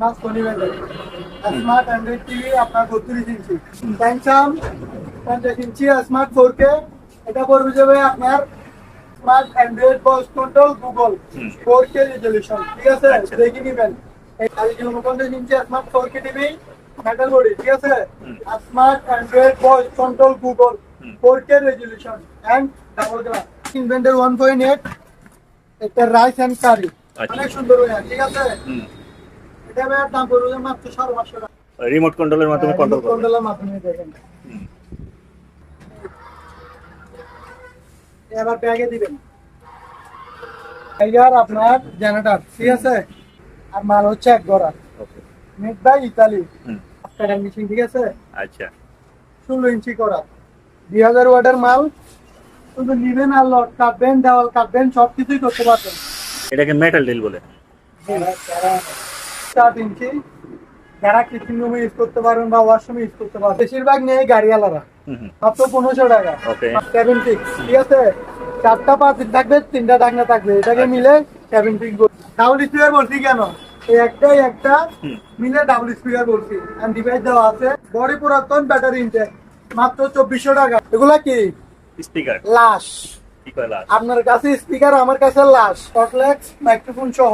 আপনার Sony smart Android TV আপনার বত্রিশ ইঞ্চি। স্যামসাং পঞ্চাশ ইঞ্চি স্মার্ট ফোর কে এটা পড়বে যাবে আপনার smart Android voice control Google four K resolution ঠিক আছে? আচ্ছা। দেখে নিবেন। এই উনপঞ্চাশ inch smart four K TV metal body ঠিক আছে? Smart Android voice control Google four K resolution and double glass inverter one point eight একটা রাইস অ্যান্ড কারি। অনেক সুন্দর ঠিক আছে? এটা ভাইয়ার দাম পড়বে মাত্র সাড়ে পাঁচশো টাকা। রিমোট কন্ট্রোলের মাধ্যমে কন্ট্রোল কন্ট্রোলের মাধ্যমে দেখেন। এবার ব্যাগে দিবেন। এইবার আপনার জেনারেটর ঠিক আছে? আর মাল হচ্ছে এক গড়া। মেড বাই ইতালি মেশিন ঠিক আছে? আচ্ছা। ষোলো ইঞ্চি করা। দুই হাজার ওয়াটের মাল। শুধু নিবেন আর লট কাটবেন দেওয়াল কাটবেন সব কিছুই করতে পারবেন। এটাকে মেটাল ডিল বলে। সাত ইঞ্চি যারা কিচেন রুমে ইউজ করতে পারবেন বা ওয়াশরুমে ইউজ করতে পারবেন বেশিরভাগ নেই গাড়িওয়ালারা। মাত্র পনেরোশো টাকা। Okay. সেভেন সিক্স ঠিক আছে? চারটা পাঁচ থাকবে তিনটা থাকবে এটাকে আচ্ছা। মিলে সেভেন সিক্স ডাবল স্পিকার বলছি কেন? এই একটাই একটা মিলে ডাবল স্পিকার বলছি। ডিভাইস দেওয়া আছে। বডি পুরাতন ব্যাটারি ইনটেক মাত্র চব্বিশশো টাকা। এগুলা কি? স্পিকার লাশ। আপনার কাছে স্পিকার আমার কাছে লাশ। মাইক্রোফোন সহ।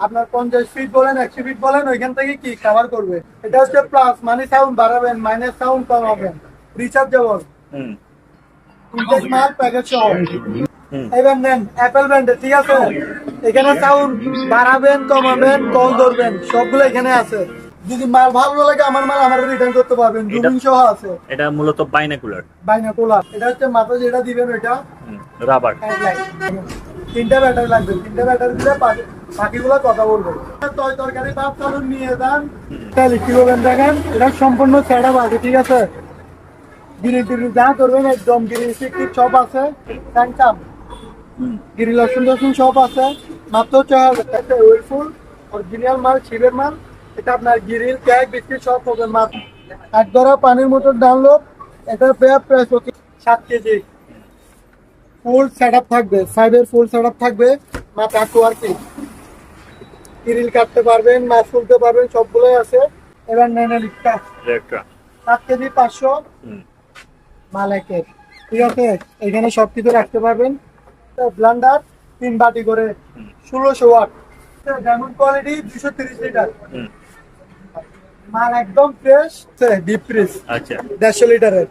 আপনার পঞ্চাশ ফিট বলেন একশো ফিট বলেন ওইখান থেকে কি কভার করবে? এটা হচ্ছে প্লাস মানে সাউন্ড বাড়াবেন মাইনাস সাউন্ড কমাবেন। রিচার্জেবল হুম। ইনটেক মাল প্যাকেজ সহ। হুম। এবার নেন অ্যাপেল ঠিক আছে? এখানে সাউন্ড বাড়াবেন কমাবেন কল ধরবেন সবগুলো এখানে আছে। যদি মাল ভালো লাগে আমার মাল আমার রিটার্ন করতে পারবেন। এটা- সহ আছে। এটা মূলত বাইনাকুলার বাইনাকুলার এটা হচ্ছে মাথা যেটা দিবেন ওইটা রাবার। তিনটা ব্যাটারি লাগবে। তিনটা ব্যাটারি দিলে বাকিগুলো কথা বলবে। তয় তরকারি ভাত চালুন নিয়ে যান। ইলেকট্রিক ওভেন দেখেন। এটা সম্পূর্ণ সেট আছে, ঠিক আছে? গ্রিল টিরিল যা করবেন একদম গ্রিল সিক্রিট সব আছে। স্যাংসাম গ্রিল রসুন রসুন সব আছে। মাত্র ছয় হাজার ওয়েলফুল অরিজিনাল মাল, শিবের মাল। এটা আপনার গ্রিল কেক বিস্কিট সব হবে মাত্র এক ধরা পানির মোটর ডাউনলোড পেয়ার প্রাইস হচ্ছে সাত কেজি। ফুল সেট থাকবে সাইডের ফুল সেট থাকবে মাত্র আটটু আর কি গ্রিল কাটতে পারবেন মাছ তুলতে পারবেন সবগুলোই আছে। এবার নেন লিখটা সাত কেজি পাঁচশো মালেকের। ঠিক আছে? এখানে সব কিছু রাখতে পারবেন। ব্লান্ডার তিন বাটি করে। ষোলোশো ওয়াট। ডায়মন্ড কোয়ালিটি দুশো তিরিশ লিটার। মাল একদম ফ্রেশ ডিপ ফ্রিজ আচ্ছা। দেড়শো লিটারের।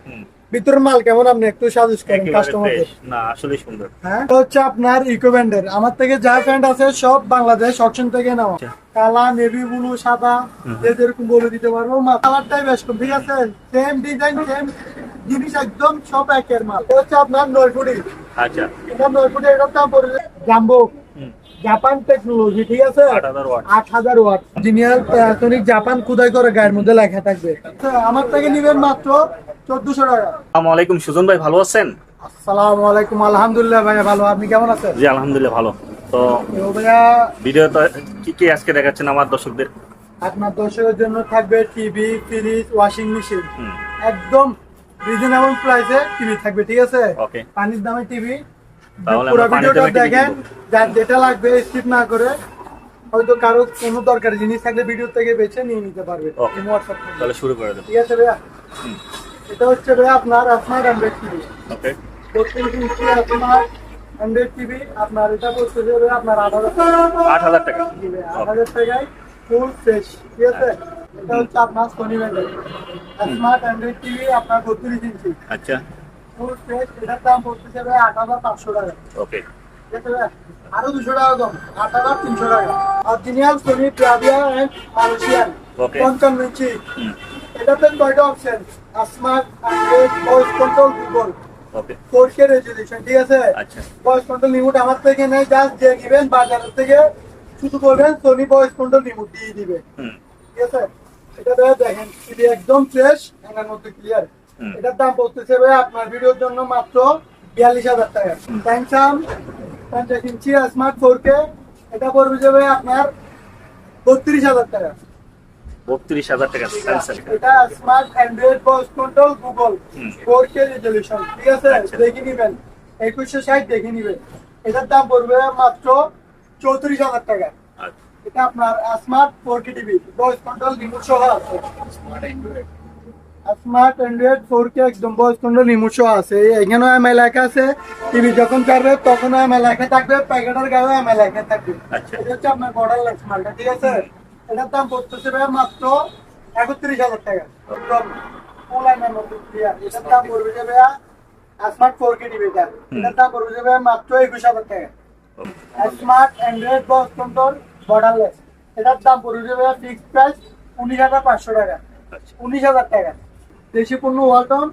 ভিতরের মাল কেমন আপনি একটু সাজেস্ট করেন কাস্টমারদের না আসলে সুন্দর। হ্যাঁ? হচ্ছে আপনার ইকো ব্যান্ডের আমার থেকে যা প্যান্ট আছে সব বাংলাদেশ অপশন থেকে নেওয়া। আচ্ছা। কালা নেভি ব্লু সাদা যে যেরকম বলে দিতে পারব। কালারটাই বেশ কম ঠিক আছে? সেম ডিজাইন সেম জিনিস একদম সব একের মাল। হচ্ছে আপনার নয় ফুটি আচ্ছা। এটা নয় ফুটি এটার দাম পড়বে জাম্বো। জাপান টেকনোলজি ঠিক আছে? আট হাজার ওয়াট। জিনিয়াল প্যানাসোনিক জাপান খুদাই করে গায়ের মধ্যে লেখা থাকবে। আচ্ছা, আমার থেকে নিবেন মাত্র চোদ্দশো টাকা। আসসালামু আলাইকুম সুজন ভাই ভালো আছেন? আসসালামু আলাইকুম আলহামদুলিল্লাহ ভাইয়া ভালো। আপনি কেমন আছেন? জি আলহামদুলিল্লাহ ভালো। তো তো ভাইয়া ভিডিও কি কি আজকে দেখাচ্ছেন আমার দর্শকদের? আপনার দর্শকের জন্য থাকবে টিভি ফ্রিজ ওয়াশিং মেশিন একদম রিজনেবল প্রাইসে টিভি থাকবে ঠিক আছে? ওকে পানির দামে টিভি পুরো ভিডিওটা দেখেন যার যেটা লাগবে স্কিপ না করে হয়তো কারও কোনো দরকারি জিনিস থাকলে ভিডিও থেকে বেছে নিয়ে নিতে পারবে হোয়াটসঅ্যাপ তাহলে শুরু করে দেবো। ঠিক আছে ভাইয়া? এটা হচ্ছে ভাইয়া আপনার স্মার্ট অ্যান্ড্রয়েড টিভি ওকে বত্রিশ ইঞ্চি স্মার্ট অ্যান্ড্রয়েড টিভি আপনার এটা করতে যাবে আপনার আট হাজার আট হাজার টাকা। আট হাজার টাকায় ফুল ফ্রেশ ঠিক আছে? এটা হচ্ছে আপনার সোনি ব্র্যান্ডের স্মার্ট অ্যান্ড্রয়েড টিভি আপনার বত্রিশ ইঞ্চি আচ্ছা। ফুল ফ্রেশ এটার দাম পড়তে যাবে আট হাজার পাঁচশো টাকা ওকে ঠিক আছে ভাইয়া? আরও দুশো টাকা কম আট হাজার তিনশো টাকা। Original Sony Bravia and Malaysian পঞ্চান্ন ইঞ্চি। এটাতে কয়টা option smart voice control Google four K resolution ঠিক আছে? আচ্ছা। ভয়েস কন্ট্রোল রিমোট আমার থেকে নেই জাস্ট যে নিবেন বাজারের থেকে শুধু বলবেন সোনি ভয়েস কন্ট্রোল রিমোট দিয়ে দিবে। ঠিক আছে? এটা দেখেন একদম ফ্রেশ এনার মধ্যে ক্লিয়ার। এটার দাম পড়তেছে ভাই আপনার ভিডিওর জন্য মাত্র বিয়াল্লিশ হাজার টাকা। স্যামসাং পঞ্চাশ ইঞ্চি স্মার্ট ফোর কে এটা পড়বে যাবে আপনার বত্রিশ হাজার টাকা। বত্রিশ হাজার টাকা স্যামসাং এটা smart Android voice control Google four K resolution ঠিক আছে? আচ্ছা। দেখে নিবেন। একুশশো ষাট দেখে নিবেন। এটার দাম পড়বে মাত্র চৌত্রিশ হাজার টাকা। আচ্ছা। এটা আপনার smart four K TV voice control remote সহ আছে। স্মার্ট অ্যান্ড্রয়েড ফোর কে একদম কন্ট্রোল রিমোট সহ আছে। এখানেও এম লেখা আছে। টিভি যখন তখন এম লেখা থাকবে। প্যাকেটের গায়ে এম লেখা থাকবে। আচ্ছা। এটা হচ্ছে আপনার বর্ডার লেস মালটা ঠিক আছে? এটার দাম পড়তেছে ভাই মাত্র একত্রিশ হাজার টাকা। একদম অনলাইনের মধ্যে এটার দাম পড়বে যে ভাইয়া স্মার্ট ফোর কে টিভি এটা এটার দাম পড়বে যে ভাইয়া মাত্র একুশ হাজার টাকা। Smart Android box control borderless এটার দাম পড়বে যে ভাইয়া ফিক্সড প্রাইস উনিশ হাজার পাঁচশো টাকা। আচ্ছা। উনিশ হাজার টাকা। দেশি পণ্য ওয়ালটন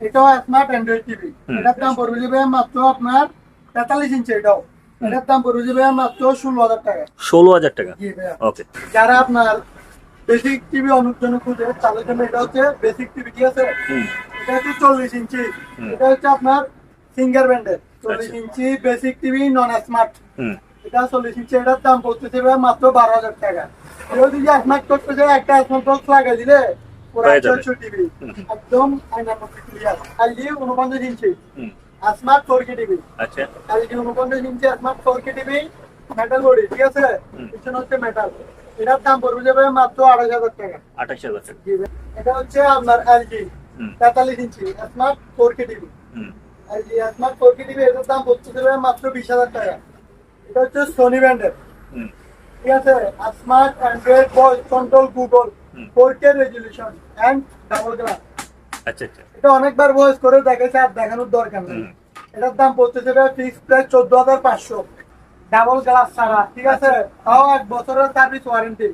এটাও স্মার্ট অ্যান্ড্রয়েড টিভি। এটার দাম পড়বে যে ভাইয়া মাত্র আপনার তেতাল্লিশ ইঞ্চি এটাও। এটার দাম পড়বে যে ভাইয়া মাত্র ষোলো হাজার টাকা। ষোলো হাজার টাকা? ওকে। যারা আপনার বেসিক টিভি অনেক খুঁজে তাদের জন্য এটা হচ্ছে বেসিক টিভি ঠিক আছে? এটা হচ্ছে চল্লিশ ইঞ্চি। এটা হচ্ছে আপনার সিঙ্গার ব্যান্ডের চল্লিশ আচ্ছা। Inch basic TV non smart এটা চল্লিশ ইঞ্চি এটার দাম পড়তেছে মাত্র বারো হাজার টাকা। যদি স্মার্ট করতেছে একটা স্মার্ট বক্স লাগাই দিলে হয়ে যাবে। একদম উনপঞ্চাশ inch. Smart four K TV. আচ্ছা। উনপঞ্চাশ inch smart four K TV metal body ঠিক আছে? পিছনে হচ্ছে মেটাল এটার দাম পড়বে যাবে মাত্র আড়াই হাজার টাকা। আঠাশ হাজার টাকা। এটা হচ্ছে আপনার এলজি তেতাল্লিশ inch. Smart four K TV. LG smart four K TV এটার দাম পড়তে মাত্র বিশ হাজার টাকা। এটা হচ্ছে সোনি ব্র্যান্ডের ঠিক আছে? Smart Android voice control Google hmm. Four K resolution and double glass আচ্ছা আচ্ছা। এটা অনেকবার ভয়েস করে দেখেছে আর দেখানোর দরকার নেই। এটার দাম পড়তেছে ফিক্স প্রাইস হাজার পাঁচশো। ডাবল গ্লাস ছাড়া ঠিক আছে? তাও এক বছরের সার্ভিস ওয়ারেন্টি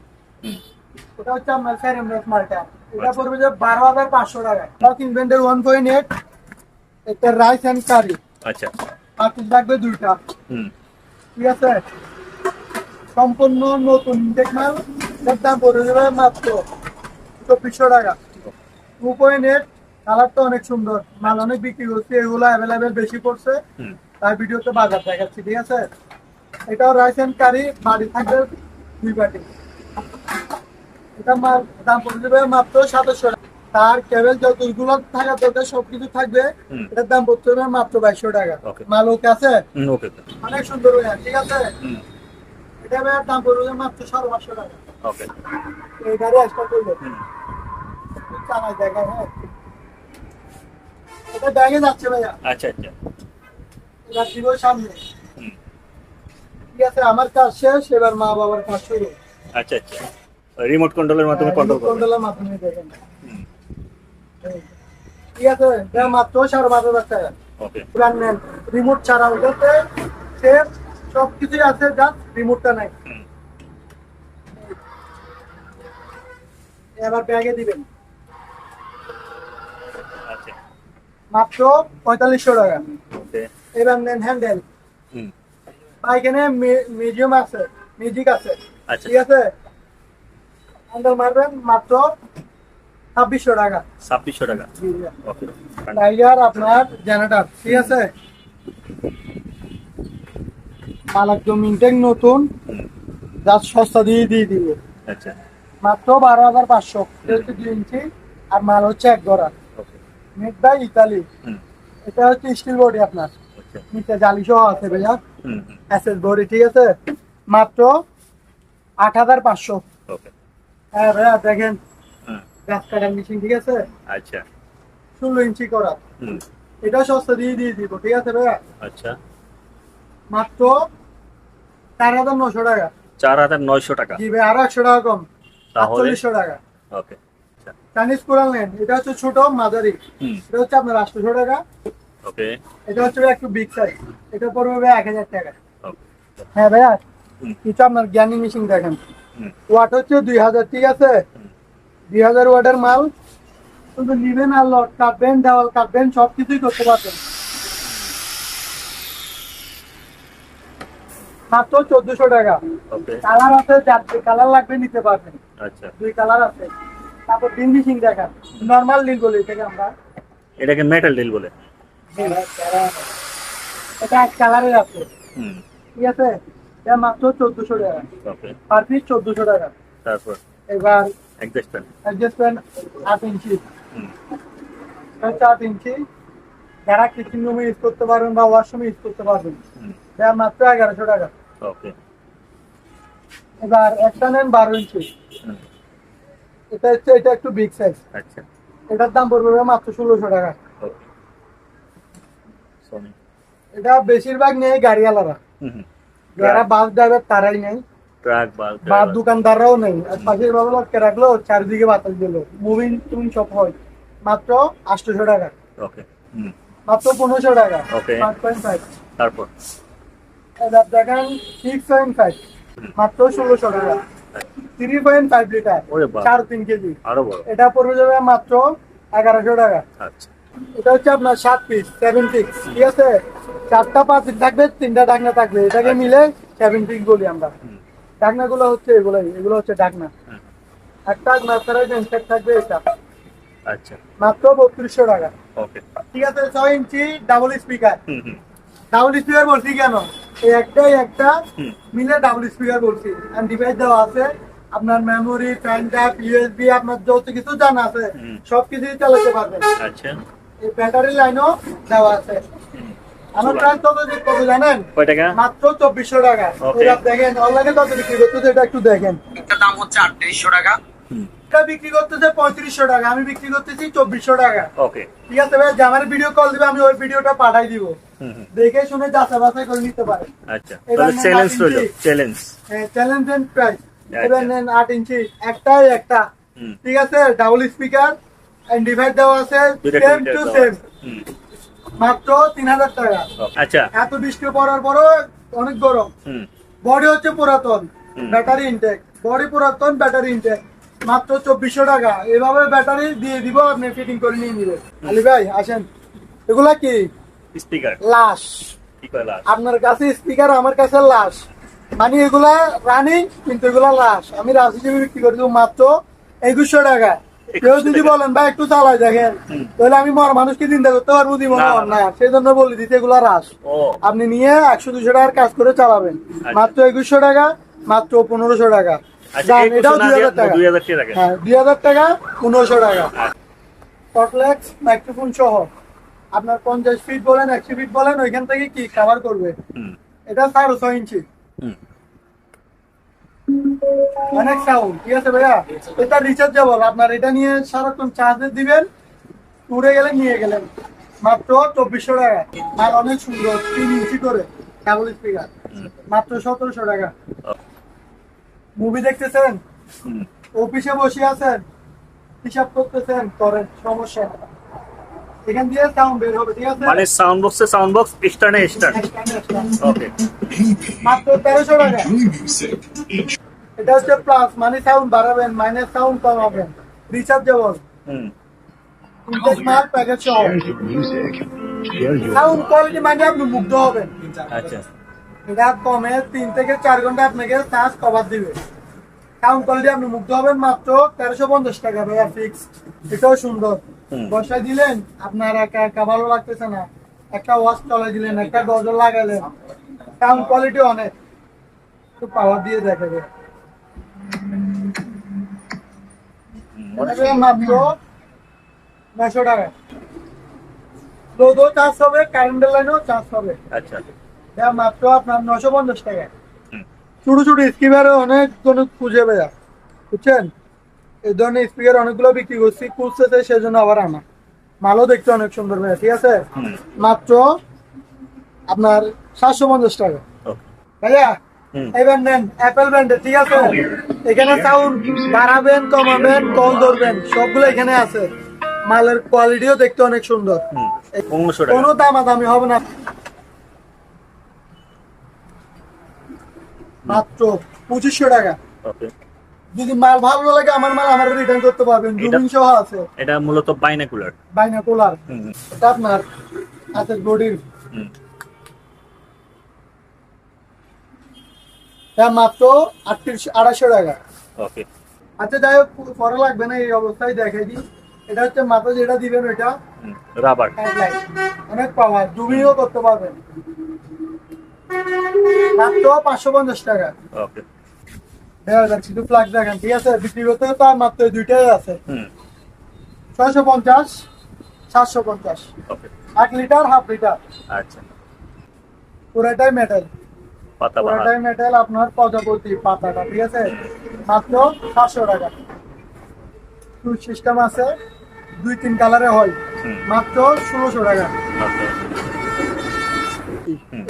ওটা হচ্ছে আপনার স্যার এমএস মালটা এটা আচ্ছা। পড়বে যে বারো হাজার পাঁচশো টাকা তাও ইনভেন্টের ওয়ান পয়েন্ট এইট একটা রাইস অ্যান্ড কারি আচ্ছা। পাঁচিশ লাগবে দুইটা। হুম। ঠিক আছে? সম্পূর্ণ নতুন ইনটেক মাল। এটার দাম পড়ে যাবে মাত্র চব্বিশশো টাকা। টু পয়েন্ট এইট কালারটা অনেক সুন্দর। মাল অনেক বিক্রি করছে এগুলো অ্যাভেলেবেল বেশি পড়ছে। তার ভিডিওতে বাজার দেখাচ্ছি ঠিক আছে? এটাও রাইস অ্যান্ড কারি বাড়ি থাকবে দুই বাটি। এটা মাল দাম পড়ে যাবে মাত্র সাতাশশো টাকা। তার কেবল যতগুলো থাকা দরকার সবকিছু থাকবে। এটার দাম পড়তে হবে মাত্র বাইশশো টাকা। মাল ওকে আছে? অনেক সুন্দর ঠিক আছে? এটা দাম পড়বে মাত্র সাড়ে পাঁচশো টাকা। ওকে এই গাড়ি এক্সট্রা করলে চালাই দেখা হ্যাঁ। এটা ব্যাগে যাচ্ছে ভাইয়া। আচ্ছা আচ্ছা। সামনে। ঠিক আছে আমার কাজ শেষ এবার মা বাবার কাজ শুরু। আচ্ছা আচ্ছা। রিমোট কন্ট্রোলের মাধ্যমে কন্ট্রোল করবে। কন্ট্রোলের মাধ্যমে দেখেন। ঠিক আছে এটা মাত্র সাড়ে পাঁচ হাজার টাকা। ওকে ব্র্যান্ড রিমোট ছাড়া ওটাতে সেম সব কিছুই আছে জাস্ট রিমোটটা নাই। এবার ব্যাগে দিবেন। আচ্ছা। মাত্র পঁয়তাল্লিশশো টাকা। এবার নেন হ্যান্ডেল বা এখানে মিউজিয়াম আছে মিউজিক আছে। আচ্ছা। ঠিক আছে? হ্যান্ডেল মারবেন মাত্র ছাব্বিশশো টাকা। ছাব্বিশশো টাকা। টাইগার আপনার জেনারেটর ঠিক আছে? মাল একদম ইনটেক নতুন যা সস্তা দিয়ে দিয়ে দিব। আচ্ছা। মাত্র বারো হাজার পাঁচশো। দুই ইঞ্চি আর মাল হচ্ছে এক গড়া। মেড বাই ইতালি এটা হচ্ছে স্টিল বডি আপনার। নিচে জালি সহ আছে ভাইয়া। এসএস বডি ঠিক আছে? মাত্র আট হাজার পাঁচশো। হ্যাঁ ভাইয়া দেখেন। গাছ কাটার মেশিন ঠিক আছে? আচ্ছা। ষোলো ইঞ্চি করা। হুম। এটা সস্তা দিয়ে দিয়ে দিব ঠিক আছে ভাইয়া? আচ্ছা। মাত্র চার হাজার নশো টাকা। চার হাজার নয়শো টাকা। জি ভাই আরও একশো টাকা কম। আটচল্লিশশো টাকা। ওকে আচ্ছা। চাইনিজ কোরাল নেন এটা হচ্ছে ছোট মাঝারি। এটা হচ্ছে আপনার আটশোশো টাকা। ওকে। এটা হচ্ছে ভাই একটু বিগ সাইজ এটা পড়বে ভাই এক হাজার টাকা। হ্যাঁ ভাইয়া কিছু আপনার জ্ঞানী মেশিন দেখেন। ওয়াট হচ্ছে দুই হাজার ঠিক আছে? দুই হাজার ওয়াটের মাল। শুধু নিবেন আর লট কাটবেন দেওয়াল কাটবেন সব কিছুই করতে পারবেন। মাত্র চোদ্দশো টাকা। কালার আছে কালার লাগবে নিতে পারবেন। আচ্ছা। দুই কালার আছে। তারপর মেশিন দেখান। নর্মাল ডিল বলি এটাকে আমরা। এটাকে মেটাল ডিল বলে। এটা এক কালারের আছে। হুম। ঠিক আছে? এটা মাত্র চোদ্দশো টাকা। ওকে। পার পিস চোদ্দশো টাকা। তারপর? এবার অ্যাডজাস্টমেন্ট অ্যাডজাস্টমেন্ট আট ইঞ্চি। হুম। এটা আট ইঞ্চি। যারা কিচেন রুমে ইউজ করতে পারবেন বা ওয়াশরুমে ইউজ করতে পারবেন। এটা মাত্র এগারোশো টাকা। ওকে। এবার একটা নেন বারো ইঞ্চি। এটা হচ্ছে এটা একটু বিগ সাইজ আচ্ছা। এটার দাম পড়বে মাত্র ষোলোশো টাকা। এটা বেশিরভাগ নেই গাড়িওয়ালারা। যারা বাস ড্রাইভার তারাই নেই ট্রাক বা বা দোকানদাররাও নেই আর পাশের বাবা লটকে রাখল চারিদিকে বাতাস দিল। মুভিং টুভিং সব হয়। মাত্র আটশোশো টাকা। ওকে মাত্র পনেরোশো টাকা। ফাইভ তারপর? দেখেন সিক্স পয়েন্ট ফাইভ মাত্র ষোলোশো টাকা। থ্রি পয়েন্ট ফাইভ লিটার চার তিন কেজি। এটা পড়বে যাবে মাত্র এগারোশো টাকা। আচ্ছা। এটা হচ্ছে আপনার সাত পিস সেভেন পিস ঠিক আছে? চারটা পাঁচ থাকবে তিনটা ডাকনা থাকবে। এটাকে মিলে সেভেন পিস বলি আমরা। ডাকনা গুলো হচ্ছে এগুলোই এগুলো হচ্ছে ডাকনা। একটা মাত্রায় সেট থাকবে এটা। আচ্ছা। মাত্র বত্রিশশো টাকা। ওকে ঠিক আছে ছয় inch double speaker double speaker বলছি কেন? এই একটাই একটা। মিলে ডাবল স্পিকার বলছি। আর ডিভাইস দেওয়া আছে। আপনার মেমোরি ফ্যান ট্যাপ ইউএসবি আপনার যত কিছু জানা আছে। সব কিছুই চালাতে পারবেন। আচ্ছা। এই ব্যাটারি লাইনও দেওয়া আছে। আমার প্রাইস কত কত জানেন? কয় টাকা? মাত্র চব্বিশশো টাকা। দেখেন অনলাইনে কত বিক্রি করতেছে এটা একটু দেখেন। এটার দাম হচ্ছে আটত্রিশশো টাকা। এটা বিক্রি করতেছে পঁয়ত্রিশশো টাকা আমি বিক্রি করতেছি চব্বিশশো টাকা। ওকে ঠিক আছে ভাই আমার ভিডিও কল দিবে আমি ওই ভিডিওটা পাঠাই দিব। দেখে শুনে যাচাই বাছাই করে নিতে পারে আচ্ছা চ্যালেঞ্জ রইল। Challenge challenge end price. এবার নেন আট ইঞ্চি একটাই একটা। ঠিক আছে ডাবল স্পিকার এন্ড ডিভাইস দেওয়া আছে সেম টু সেম মাত্র তিন হাজার টাকা। আচ্ছা। এত বৃষ্টি পড়ার পরও অনেক গরম। বডি হচ্ছে পুরাতন ব্যাটারি ইনটেক বডি পুরাতন ব্যাটারি ইনটেক মাত্র চব্বিশশো টাকা। এভাবে ব্যাটারি দিয়ে দিব আপনি ফিটিং করে নিয়ে নিবেন। আলি ভাই আসেন। এগুলা কি? স্পিকার। লাশ। আপনার কাছে স্পিকার আমার কাছে লাশ। মানে এগুলা রানিং কিন্তু এগুলা লাশ। আমি হিসেবে বিক্রি করে দেবো মাত্র একুশশো টাকা। কেউ যদি বলেন ভাই একটু চালাই দেখেন। তাহলে আমি মর মানুষকে চিন্তা করতে পারব দিব না, সেই জন্য বলে দিতে এগুলা ও। আপনি নিয়ে একশো দুশো টাকার কাজ করে চালাবেন। আচ্ছা। মাত্র একুশশো টাকা মাত্র পনেরোশো টাকা। আচ্ছা এটাও দুই হাজার টাকা। হ্যাঁ দুই হাজার টাকা পনেরোশো টাকা। কটলেক্স মাইক্রোফোন সহ। আপনার পঞ্চাশ ফিট বলেন একশো ফিট বলেন ওইখান থেকে কি কাভার করবে? এটা সাড়ে ছয় ইঞ্চি। অনেক সাউন্ড ঠিক আছে ভাইয়া? এটা রিচার্জেবল আপনার এটা নিয়ে সারাক্ষণ চার্জে দিবেন উড়ে গেলেন নিয়ে গেলেন। মাত্র চব্বিশশো টাকা। আর অনেক সুন্দর তিন ইঞ্চি করে ডাবল স্পিকার মাত্র সতেরোশো টাকা. মুভি দেখতেছেন? অফিসে বসে আছেন? হিসাব করতেছেন? করেন সমস্যা এখান দিয়ে সাউন্ড বের হবে ঠিক আছে? মানে সাউন্ড বক্সে সাউন্ড বক্স স্টার্নে স্টার্ট ওকে মাত্র তেরোশো টাকা। এটা হচ্ছে প্লাস মানে সাউন্ড বাড়াবেন মাইনাস সাউন্ড কমাবেন। রিচার্জেবল হুম। ইনটেক মাল প্যাকেজ সহ সাউন্ড কোয়ালিটি মানে আপনি মুগ্ধ হবেন। আচ্ছা। এটা কমে তিন থেকে চার ঘণ্টা আপনাকে চার্জ কভার দিবে। সাউন্ড কোয়ালিটি আপনি মুগ্ধ হবেন মাত্র তেরোশো পঞ্চাশ টাকা ভাইয়া ফিক্স এটাও সুন্দর। বসায় দিলেন আপনার একা ভালো লাগতেছে না। একটা ওয়াশ চলে দিলেন একটা গজল লাগালেন। সাউন্ড কোয়ালিটি অনেক। একটু পাওয়ার দিয়ে দেখাবে। মাত্র নশো টাকা। লোদও চার্জ হবে কারেন্টের লাইনেও চার্জ হবে। আচ্ছা। এটা মাত্র আপনার নশো পঞ্চাশ টাকা ছোট ছোট অনেক জন খুঁজে ভাইয়া বুঝছেন? এই ধরনের স্পিকার অনেকগুলো বিক্রি করছি খুঁজতেছে সেজন্য আবার আনা মালও দেখতে অনেক সুন্দর ভাইয়া ঠিক আছে? মাত্র আপনার সাতশো পঞ্চাশ টাকা। ভাইয়া। এবার নেন অ্যাপেল ব্র্যান্ডের ঠিক আছে? এখানে সাউন্ড বাড়াবেন কমাবেন কল ধরবেন সবগুলো এখানে আছে। মালের কোয়ালিটিও দেখতে অনেক সুন্দর। কোনো দামাদামি হবে না। মাত্র পঁচিশশো টাকা। যদি মাল ভালো লাগে আমার মাল আমার রিটার্ন করতে পারবেন। জুমিং সহ আছে। এটা মূলত বাইনাকুলার। বাইনাকুলার। এটা আপনার আছে বডির। এটা মাত্র আটত্রিশ আড়াইশো টাকা। ওকে। আচ্ছা যাই হোক পরে লাগবে না এই অবস্থায় দেখাই দিই। এটা হচ্ছে মাথা যেটা দিবেন ওইটা রাবার। অনেক পাওয়ার জুমিও করতে পারবেন। মাত্র পাঁচশো পঞ্চাশ টাকা। ওকে। শুধু ফ্লাগ দেখেন ঠিক আছে? বিক্রি করতে তো মাত্র দুইটাই আছে। ছয়শো পঞ্চাশ সাতশো পঞ্চাশ। এক লিটার হাফ লিটার। আচ্ছা। পুরাটাই মেটাল আপনার প্রজাপতি পাতাটা ঠিক আছে? মাত্র সাতশো টাকা। সিস্টেম আছে দুই তিন কালারে হয়। মাত্র ষোলোশো টাকা।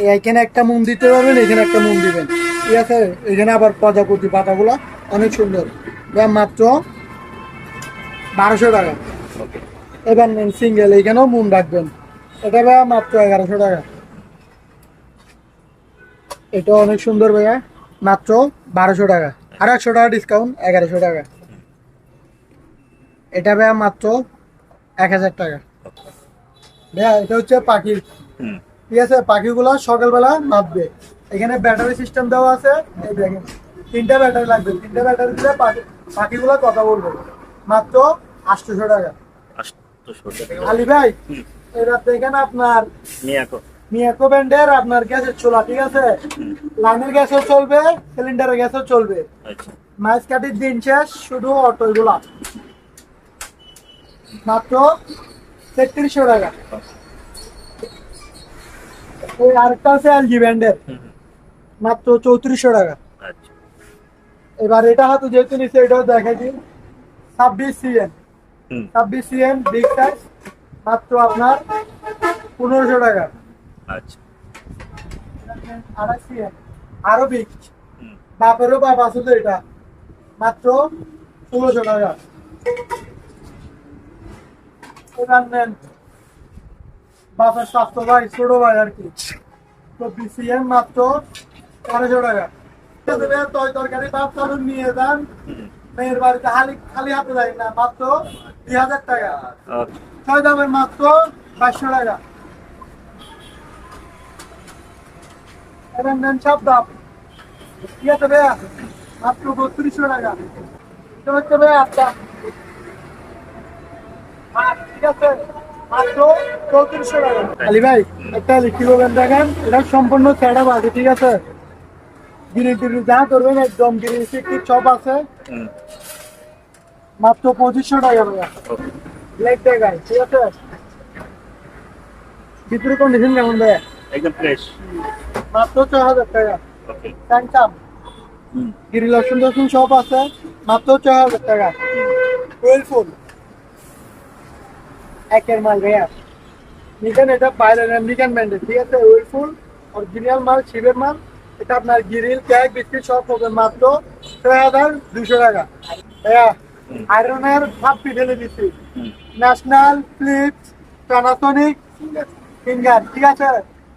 এই এখানে একটা মুন দিতে পারবেন এখানে একটা মুন দিবেন। ঠিক আছে? এখানে আবার প্রজাপতি পাতাগুলো অনেক সুন্দর। মাত্র বারোশো টাকা। এবার নেন সিঙ্গেল এখানেও মুন রাখবেন। এটা ভাইয়া মাত্র এগারোশো টাকা। এটা অনেক সুন্দর ভাইয়া মাত্র বারোশো টাকা। আর একশো টাকা ডিসকাউন্ট এগারোশো টাকা। এটা ভাইয়া মাত্র এক হাজার টাকা। ভাইয়া এটা হচ্ছে পাখির ঠিক আছে পাখিগুলো সকালবেলা নামবে এখানে ব্যাটারি সিস্টেম দেওয়া আছে। এই দেখেন তিনটা ব্যাটারি লাগবে। তিনটা ব্যাটারি দিলে পাখি- পাখিগুলো কথা বলবে। মাত্র আটশোশো টাকা। আলী ভাই। এটা দেখেন আপনার মিয়াকো। ব্যান্ডের আপনার গ্যাসের চোলা ঠিক আছে? লাইনের গ্যাসও চলবে সিলিন্ডারের গ্যাসও চলবে। আচ্ছা। মাছ কাটির দিন শেষ শুধু অটোগুলা মাত্র তেত্রিশশো টাকা। ওই আরেকটা আছে এলজি হুম মাত্র চৌত্রিশশো টাকা। আচ্ছা। এবার এটা হাতে যেহেতু নিচ্ছে এটাও দেখাই দিন ছাব্বিশ সিএম ছাব্বিশ সিএম বিগ সাইজ মাত্র আপনার পনেরোশো টাকা। আচ্ছা। আড়াই সিএম আরও বিগ বাপেরও বাপ তো এটা। মাত্র ষোলোশো টাকা। এবার নেন। বাপের স্বাস্থ্য ভাই ছোট ভাই আর কি। চব্বিশ সিএম মাত্র তেরোশো টাকা। তয় তরকারি চালুন নিয়ে যান। মেয়ের বাড়িতে খালি খালি হাতে যায় না মাত্র দুই হাজার টাকা। ছয় দামের মাত্র বাইশশো টাকা। নেন সব দাম। ভাইয়া মাত্র বত্রিশশো টাকা। এটা হচ্ছে ভাইয়া আটটা। ঠিক আছে। মাত্র চৌত্রিশশো টাকা। আলি ভাই একটা লিখি বলবেন দেখেন। এটা সম্পূর্ণ সেটা ঠিক আছে? গিরি টিরি যা করবেন একদম গিরি আছে। মাত্র পঁচিশশো টাকা ভাইয়া। ওকে। ব্ল্যাক টাকায় ঠিক আছে? ভিতরে কন্ডিশন কেমন ভাইয়া? একদম ফ্রেশ মাত্র ছয় হাজার টাকা। গিরি লসুন টসুন সব আছে। মাত্র ছয় হাজার টাকা। ফুল একের মাল ভাইয়া নিকেন এটা বাইরের আমেরিকান ব্র্যান্ডের ঠিক আছে? ওয়েল ফুল অরিজিনাল মাল শিবের মাল। এটা আপনার গিরিল কেক বিস্কিট সব হবে মাত্র ছয় হাজার দুশো টাকা। ভাইয়া আয়রনের ভাব ঢেলে দিচ্ছি। ন্যাশনাল ফ্লিপস প্যানাসোনিক ফিঙ্গার ঠিক আছে?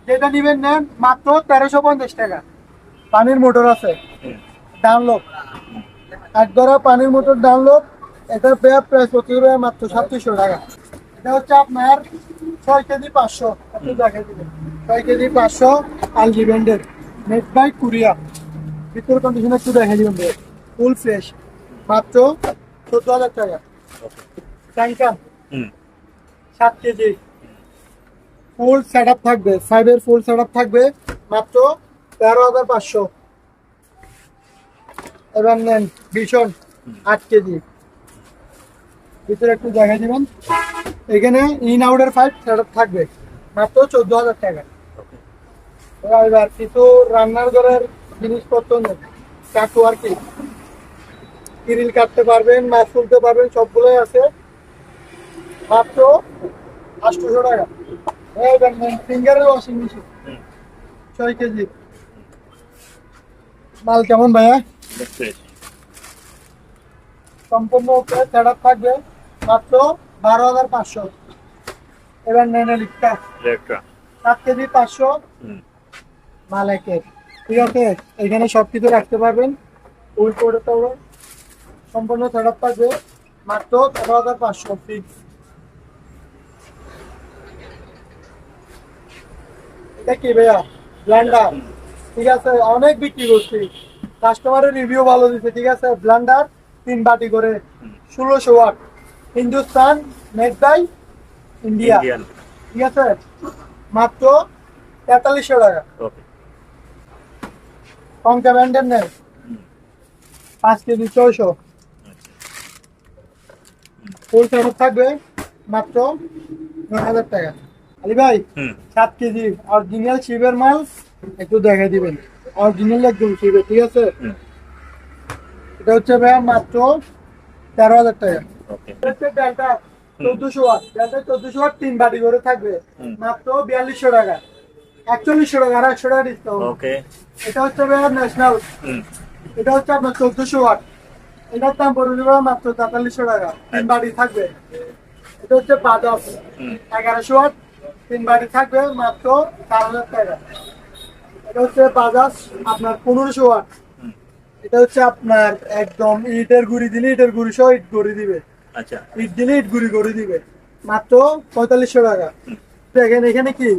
যেটা নিবেন নেন মাত্র তেরোশো পঞ্চাশ টাকা। পানির মোটর আছে। ডাউনলোড এক ধরা পানির মোটর ডাউনলোড প্রাইস হচ্ছে ভাই মাত্র সাতশো টাকা। এটা হচ্ছে আপনার ছয় কেজি পাঁচশো। আপনি দেখে দিবেন। ছয় কেজি পাঁচশো আলজি ব্যান্ডের নেট বাই কুরিয়া ভিতর কন্ডিশন একটু দেখে দিবেন ফুল ফ্রেশ মাত্র চোদ্দ হাজার টাকা। ট্যাঙ্কার সাত কেজি। ফুল সেট আপ থাকবে। ফাইভের ফুল সেট আপ থাকবে। মাত্র তেরো হাজার পাঁচশো। এবার নেন ভীষণ। আট কেজি। ভিতরে একটু দেখা দিবেন। এখানে ইন আউটের ফাইভ সেট থাকবে। মাত্র চোদ্দ হাজার টাকা। এবার কিছু রান্নার ঘরের জিনিসপত্র কাকু আর কি। গ্রিল কাটতে পারবেন মাছ তুলতে পারবেন সবগুলোই আছে। মাত্র আটশোশো টাকা। ফিঙ্গারের ওয়াশিং মেশিন ছয় কেজি। মাল কেমন ভাইয়া? সম্পূর্ণ সেট থাকবে। মাত্র বারো হাজার পাঁচশো। এবার নেন লিখটা সাত কেজি পাঁচশো। ঠিক আছে? এখানে সব কিছু রাখতে পারবেন। উল করতে হবে। সম্পূর্ণ থাকবে। মাত্র তেরো হাজার পাঁচশো। ফিক্স এটা কি ভাইয়া? ব্লান্ডার। ঠিক আছে? অনেক বিক্রি করছি। কাস্টমারের রিভিউ ভালো দিচ্ছে ঠিক আছে? ব্লান্ডার তিন বাটি করে। ষোলোশো watt. Hindustan made by India ঠিক আছে? মাত্র তেতাল্লিশশো টাকা। কঙ্কা ব্যান্ডের নেই। পাঁচ কেজি ছয়শো। আচ্ছা। ফুল সেট থাকবে মাত্র নয় হাজার টাকা। আলি ভাই সাত কেজি অরিজিনাল শিবের মাল একটু দেখে দিবেন। অরিজিনাল একদম শিবে ঠিক আছে? এটা হচ্ছে ভাইয়া মাত্র তেরো হাজার টাকা। ডেল্টা চোদ্দশো ওয়াট ডেল্টা চোদ্দশো ওয়াট তিন বাটি করে থাকবে। মাত্র বিয়াল্লিশশো টাকা। একচল্লিশশো টাকা আর একশো টাকা ডিসকাউন্ট ওকে এটা হচ্ছে ন্যাশনাল এটা হচ্ছে আপনার চোদ্দশো ওয়াট এটার দাম পড়বে মাত্র তেতাল্লিশশো টাকা। তিন বাটি থাকবে। এটা হচ্ছে বাজাজ এগারোশো ওয়াট তিন বাটি থাকবে মাত্র চার হাজার টাকা। এটা হচ্ছে বাজাজ আপনার পনেরোশো ওয়াট এটা হচ্ছে আপনার একদম ইটের গুড়ি দিলে ইটের গুড়ি সহ ইট গুড়ি দিবে। আচ্ছা। ইট দিলে ইট গুড়ি করে দিবে। মাত্র পঁয়তাল্লিশশো টাকা। দেখেন এখানে কি?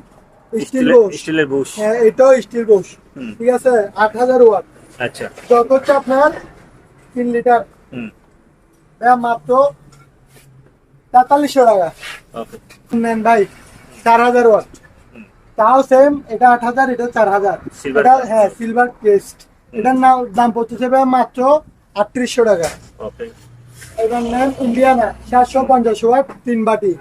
স্টিল বোস। স্টিলের হ্যাঁ এটাও স্টিল বোস। ঠিক আছে? আট হাজার ওয়াট। আচ্ছা। যত হচ্ছে আপনার তিন লিটার। হুম। মাত্র তেতাল্লিশশো টাকা। নেন ভাই চার হাজার ওয়াট। তাও সেম এটা আট হাজার এটা চার হাজার। এটা হ্যাঁ সিলভার ক্রেস্ট এটার নাম দাম পড়তেছে মাত্র আটত্রিশশো টাকা। ওকে নেন ইন্ডিয়ানা চারশো পঞ্চাশ ওয়াট তিন বাটি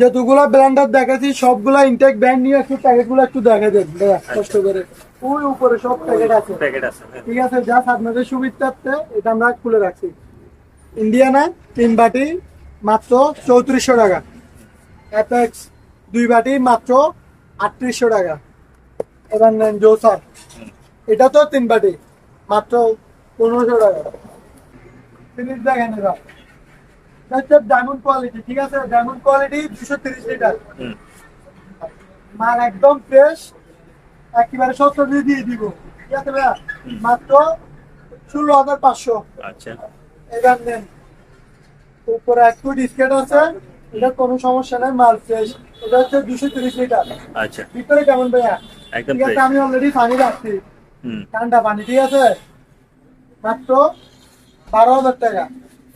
যতগুলা ব্র্যান্ডার দেখাচ্ছি সবগুলা ইনটেক ব্র্যান্ড নিয়ে একটু প্যাকেটগুলো একটু দেখা দেন কষ্ট করে। ওই উপরে সব প্যাকেট আছে। প্যাকেট আছে হ্যাঁ। ঠিক আছে জাস্ট আপনাদের সুবিধার্থে এটা আমরা খুলে রাখছি। ইন্ডিয়ানা তিন বাটি মাত্র চৌত্রিশশো টাকা। অ্যাপেক্স দুই বাটি মাত্র আটত্রিশশো টাকা। এবার নেন জোসার এটা তো তিন বাটি মাত্র পনেরোশো টাকা। ফিনিশ দেখেন এবার। হচ্ছে ডায়মন্ড কোয়ালিটি ঠিক আছে? ডায়মন্ড কোয়ালিটি দুশো তিরিশ লিটার মাল একদম ফ্রেশ একেবারে সত্তর দিয়ে দিয়ে দিব। ঠিক আছে ভাইয়া? মাত্র ষোলো হাজার পাঁচশো। আচ্ছা। এবার নেন। উপরে একটু ডিসকেট আছে। এটা কোনো সমস্যা নেই মাল ফ্রেশ এটা হচ্ছে দুশো তিরিশ লিটার আচ্ছা। ভিতরে কেমন ভাইয়া? একদম ঠিক আছে আমি অলরেডি পানি রাখছি। ঠান্ডা পানি ঠিক আছে? মাত্র বারো হাজার টাকা।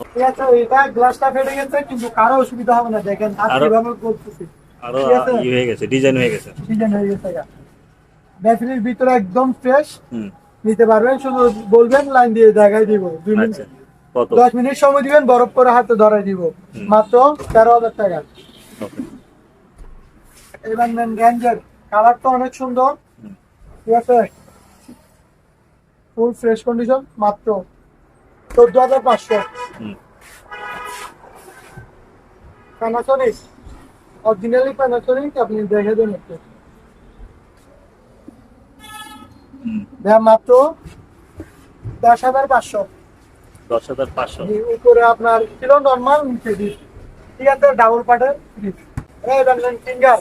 ঠিক আছে এটা গ্লাসটা ফেটে গেছে কিন্তু কারও অসুবিধা হবে না দেখেন আর আরো- কীভাবে বলতেছি। আরও ই হয়ে গেছে ডিজাইন হয়ে গেছে। সিজন হয়ে গেছে ব্যাটারির ভিতরে একদম ফ্রেশ নিতে পারবেন শুধু বলবেন লাইন দিয়ে দেখাই দিব। দুই মিনিট আচ্ছা দশ মিনিট সময় দিবেন বরফ করে হাতে ধরাই দিব। মাত্র তেরো হাজার টাকা। এবার নেন রেঞ্জার কালারটা অনেক সুন্দর। ঠিক আছে? ফুল ফ্রেশ কন্ডিশন মাত্র চোদ্দ হাজার পাঁচশো। প্যানাসনিক অরিজিনালি প্যানাসনিক আপনি দেখে দেন একটু। হুম। মাত্র দশ হাজার পাঁচশো। দশ হাজার পাঁচশো। উপরে আপনার ছিল নর্মাল নিচে ডিপ ঠিক আছে ডাবল পার্টের ডিপ ফিঙ্গার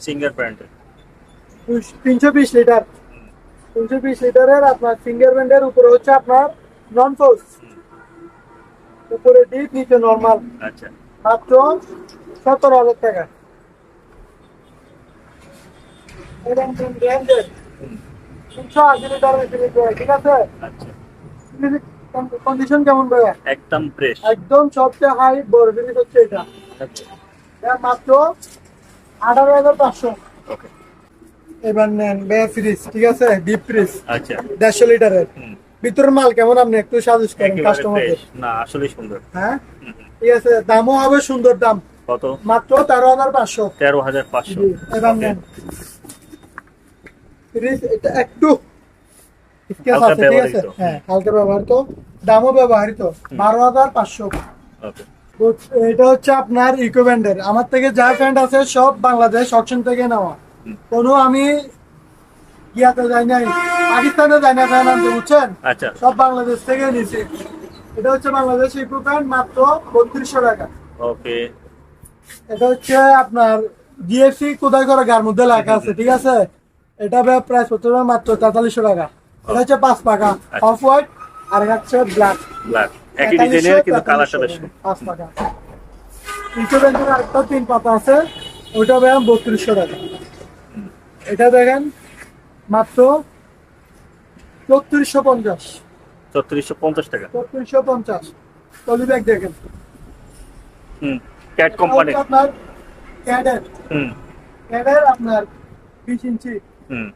সিঙ্গার প্যান্টের তিনশো বিশ লিটার। তিনশো বিশ লিটারের আপনার ফিঙ্গার ব্যান্ডের উপরে হচ্ছে আপনার নন ফোর্স উপরে ডিপ নিচে নর্মাল আচ্ছা। মাত্র সতেরো হাজার টাকা। তিনশো আশি ঠিক আছে? আচ্ছা। কন্ডিশন কেমন ভাইয়া? একদম ফ্রেশ একদম সবচেয়ে হাই বড় জিনিস হচ্ছে এটা। আচ্ছা। এটা মাত্র আঠারো হাজার পাঁচশো। এবার নেন বেয়া ফ্রিজ ঠিক আছে? ডিপ ফ্রিজ আচ্ছা। দেড়শো লিটারের। ভিতরের মাল কেমন আপনি একটু সাজেস্ট করেন কাস্টমারদের না আসলে সুন্দর। হ্যাঁ। ঠিক আছে দামও হবে সুন্দর দাম। কত? মাত্র তেরো হাজার পাঁচশো। তেরো হাজার পাঁচশো। এবার নেন। এটা একটু আছে ঠিক আছে? হ্যাঁ হালকা ব্যবহৃত। দামও ব্যবহৃত। বারো হাজার পাঁচশো। এটা হচ্ছে আপনার ইকো ব্যান্ডের আমার থেকে যা ব্যান্ড আছে সব বাংলাদেশ অপশন থেকে নেওয়া। কোনো আমি ইয়াতে যাই নাই পাকিস্তানে যাই না ফ্যান আনতে বুঝছেন? আচ্ছা। সব বাংলাদেশ থেকে নিছি। এটা হচ্ছে বাংলাদেশ ইকো ব্যান্ড মাত্র বত্রিশশো টাকা। ওকে। এটা হচ্ছে আপনার জিএফসি কোথায় করে গার মধ্যে লেখা আছে ঠিক আছে? এটা প্রাইস হচ্ছে মাত্র তেতাল্লিশশো টাকা। এটা হচ্ছে পাঁচ পাকা আচ্ছা। অফ হোয়াইট আর এটা হচ্ছে ব্ল্যাক। ব্ল্যাক। একই ডিজাইনের কিন্তু কালারটা বেশ পাঁচ টাকা ইকো ব্যাংকের আরেকটা তিন পাতা আছে ওইটা ব্যায়াম বত্রিশশো টাকা। এটা দেখেন মাত্র চৌত্রিশশো পঞ্চাশ। ছত্রিশশো পঞ্চাশ টাকা। চৌত্রিশশো পঞ্চাশ। টলি ব্যাগ দেখেন। হুম ক্যাট কোম্পানি আপনার ক্যাডের হুম। ক্যাডের আপনার বিশ ইঞ্চি। হুম।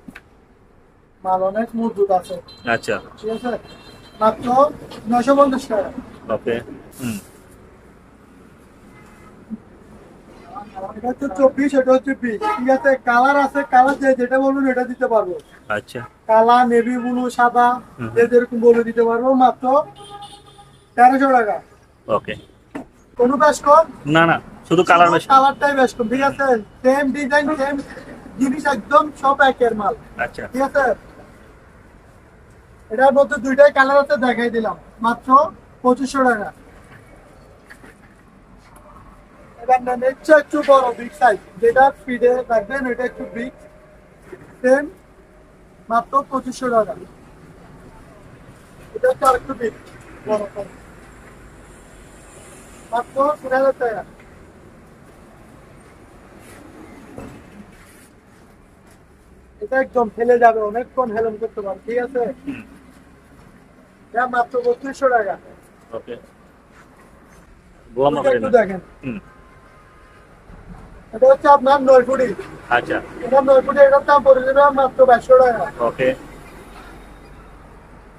মাল অনেক মজবুত আছে। আচ্ছা। ঠিক আছে? মাত্র নশো পঞ্চাশ টাকা। ওকে। হুম। এটা হচ্ছে চব্বিশ এটা হচ্ছে বিশ। ঠিক আছে কালার আছে কালার যে যেটা বলবেন এটা দিতে পারব। আচ্ছা। কালা নেভি ব্লু সাদা যে যেরকম বলে দিতে পারব মাত্র তেরোশো টাকা। ওকে। কোনো বেশ কম? না না শুধু কালার মেশিন কালারটাই বেশ কম ঠিক আছে? সেম ডিজাইন সেম জিনিস একদম সব একের মাল। আচ্ছা। ঠিক আছে? এটার মধ্যে দুইটাই কালার আছে দেখাই দিলাম। মাত্র পঁচিশশো টাকা। এবার নেন হচ্ছে একটু বড় বিগ সাইজ যেটা স্পিডে রাখবেন এটা একটু বিগ সেম মাত্র পঁচিশশো টাকা। এটা হচ্ছে আরেকটু বিগ বড় মাত্র তিন হাজার টাকা। এটা একদম ফেলে যাবে অনেকক্ষণ হেলন করতে পারবে ঠিক আছে। মাত্র বত্রিশশো টাকা। ওকে একটু দেখেন। এটা হচ্ছে আপনার নয় ফুটি আচ্ছা। এটা নয় ফুটি এটার দাম পড়ে যাবে মাত্র বাইশশো টাকা। ওকে।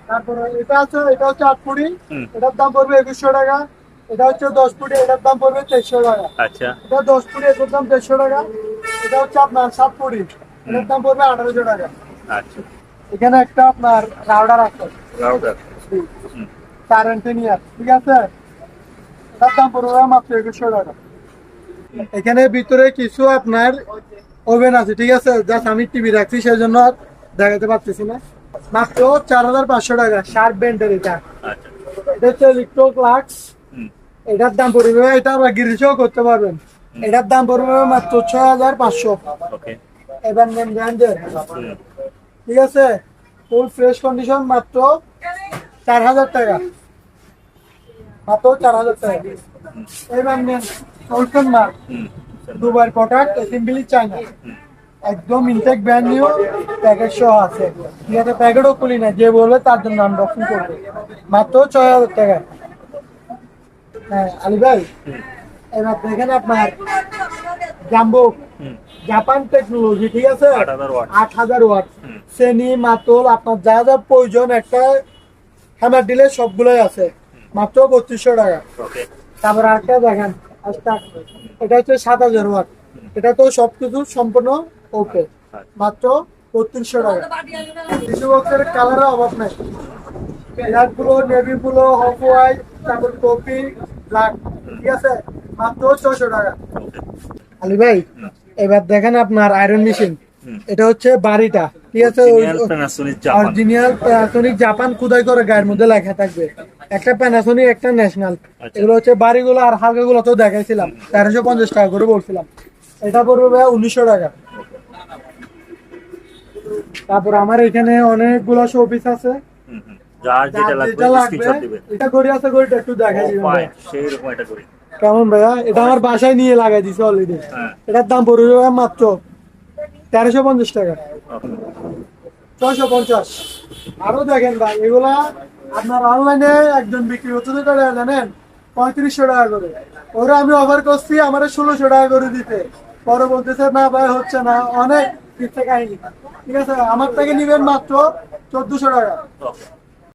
তারপরে এটা আছে এটা হচ্ছে আট ফুটি এটার দাম পড়বে একুশশো টাকা। এটা হচ্ছে দশ ফুটি এটার দাম পড়বে তেইশশো টাকা। আচ্ছা। এটা দশ ফুটি এটার দাম দেড়শো টাকা। এটা হচ্ছে আপনার সাত ফুটি এটার দাম পড়বে আঠারোশো টাকা। আচ্ছা। এখানে একটা আপনার রাউডার আছে। হুম। চার ইঞ্চিনিয়ার ঠিক আছে? এটার দাম পড়বে মাত্র একুশশো টাকা। এখানে ভিতরে কিছু আপনার ওভেন আছে ঠিক আছে? জাস্ট আমি টিভি রাখছি সেই জন্য দেখাতে পারতেছি না। মাত্র চার হাজার পাঁচশো টাকা শার্প ব্যান্ডের এটা। আচ্ছা। এটা হচ্ছে ইলেকট্রো ক্লাক্স এটার দাম পড়বে এটা আবার গিরিশও করতে পারবেন। এটার দাম পড়বে মাত্র ছয় হাজার পাঁচশো। এবার নেন ব্র্যান্ডের ঠিক আছে? ফুল ফ্রেশ কন্ডিশন মাত্র চার হাজার টাকা। মাত্র চার হাজার টাকা। এবার নেন মার্ক হুম দুবার প্রোডাক্ট অ্যাসেম্বলি চায়না হুম একদম ইনটেক ব্র্যান্ড নিউ প্যাকেট সহ আছে। ঠিক আছে প্যাকেটও খুলি না যে বলবে তার জন্য আনবক্সিং করবে। মাত্র ছয় হাজার টাকা। হ্যাঁ আলী ভাই এবার দেখেন আপনার জাম্বো জাপান টেকনোলজি ঠিক আছে? আট হাজার ওয়াট। শ্রেণি মাতল আপনার যা যা প্রয়োজন একটা হ্যামার দিলে সবগুলোই আছে। মাত্র বত্রিশশো টাকা। তারপর আরেকটা দেখেন এটা হচ্ছে সাত হাজার ওয়াট। এটা তো সবকিছু সম্পূর্ণ ওকে মাত্র বত্রিশশো টাকা। টিসু বক্সের কালারের অভাব নাই। ব্ল্যাকগুলো নেভি গুলো অফ হোয়াইট তারপর কপি ব্ল্যাক ঠিক আছে? মাত্র ছশো টাকা। আলী ভাই এবার দেখেন আপনার আয়রন মেশিন এটা হচ্ছে বাড়িটা। ঠিক আছে Original Panasonic Japan। Original Panasonic Japan খুদাই করে গায়ের মধ্যে লেখা থাকবে। একটা প্যানাসোনিক একটা ন্যাশনাল আচ্ছা। এগুলো হচ্ছে বাড়িগুলো আর হালকা তো দেখাইছিলাম। তেরোশো পঞ্চাশ টাকা করে বলছিলাম। এটা পড়বে ভাই উনিশশো টাকা। তারপর আমার এখানে অনেকগুলো শোপিস আছে। কেমন ভাইয়া? এটা আমার বাসায় নিয়ে লাগাই দিছে অলরেডি হ্যাঁ। এটার দাম পড়বে মাত্র তেরোশো পঞ্চাশ টাকা। ছয়শো পঞ্চাশ। আরও দেখেন ভাই, এগুলা আপনার অনলাইনে একজন বিক্রি হচ্ছে তো টাকা, জানেন? পঁয়ত্রিশশো টাকা করে। ওরা আমি অফার করছি, আমার ষোলোশো টাকা করে দিতে। পরে বলতেছে, না ভাই, হচ্ছে না। অনেক কিচ্ছে কাহিনী। ঠিক আছে? আমার থেকে নিবেন মাত্র চোদ্দশো টাকা।